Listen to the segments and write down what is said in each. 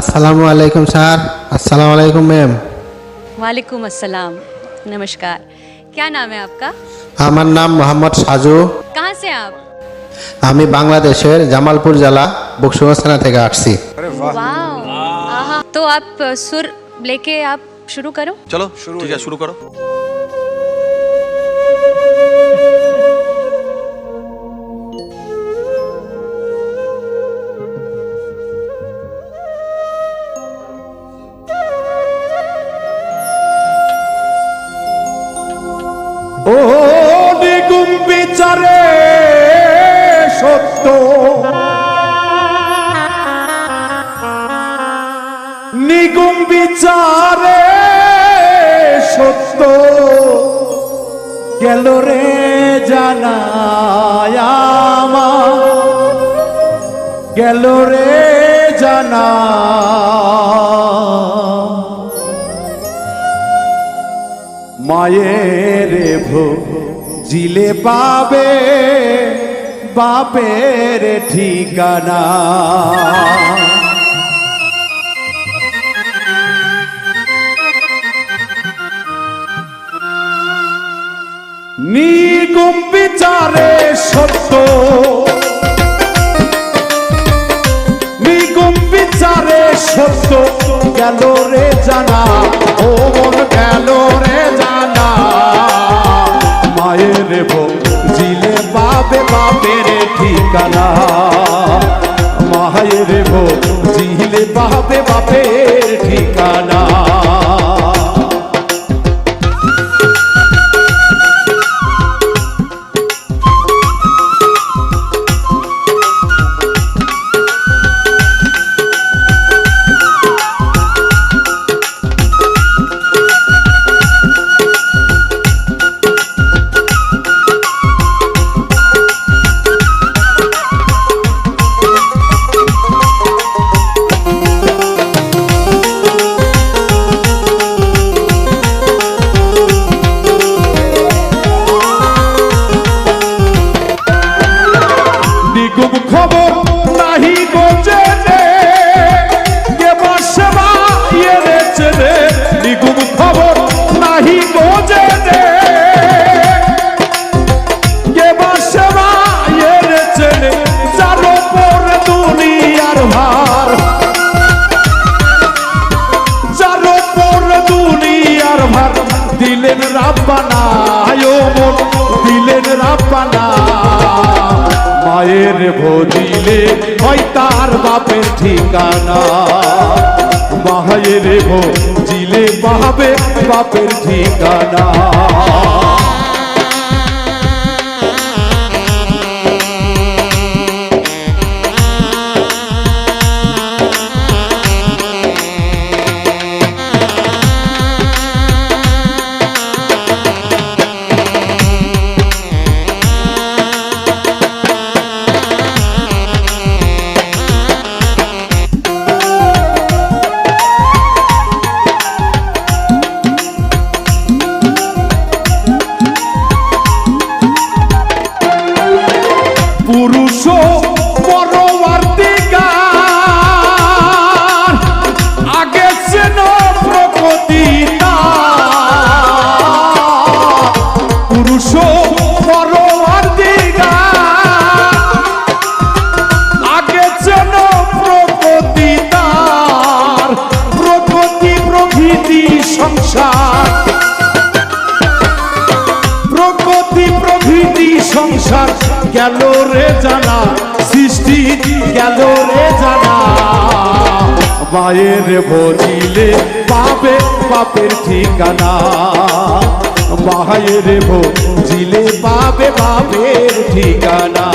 আসসালামু আলাইকুম স্যার আসসালামু আলাইকুম ম্যাম वालेकुम अस्सलाम नमस्कार क्या नाम है आपका আমার নাম মোহাম্মদ সাজু कहाँ से आप আমি বাংলাদেশের জামালপুর জেলা বকশুগঞ্জ থানা থেকে আসছি वाओ आहा तो आप अ, सुर लेके आप शुरू करो चलो ठीक है शुरू करो নিগুম বিচারে সত্য গেল রে জানায় আমার। গেল রে জানা মায়ের ভো জিলে পাবে। বাপের ঠিকানা। নিগুম বিচারে সত্য। নিগুম বিচারে সত্য গেল রে জানা। পাবে নিগুম খবর নাহি গোজে রে কে বাসবা ইয়ে চেনে নিগুম খবর নাহি গোজে রে কে বাসবা ইয়ে চেনে চালো পর দুনিয়ার ভার। চালো পর দুনিয়ার ভার, দিলেন রাব্বানা। মায়ের ভোজিলে হয় তার বাপের ঠিকানা। মায়ের ভিলে পাবে বাপের ঠিকানা। সংসার গেল রে জানা, সৃষ্টি গেল রে জানা। মায়ের ভরিলে পাবে বাপের ঠিকানা। মায়ের বজিলে পাবে বাপের ঠিকানা ঠিকানা।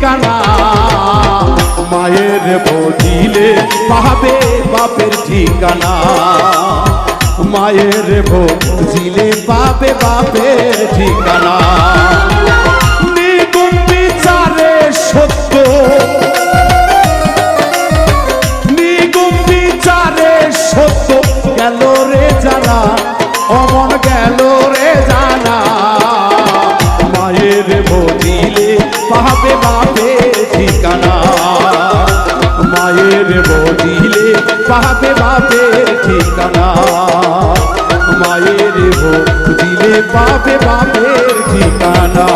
খুঁজলো দিন কানা মায়ের বুঝিলে পাবে বাপের ঠিকানা। মায়ের বুঝিলে পাবে বাপের ঠিকানা। সত্য। গেল রে জানা অমন গেল ঠিকানা মায়ের বদিলে পাবে বাপে ঠিকানা। মায়ের বদিলে পাবে বাপের ঠিকানা।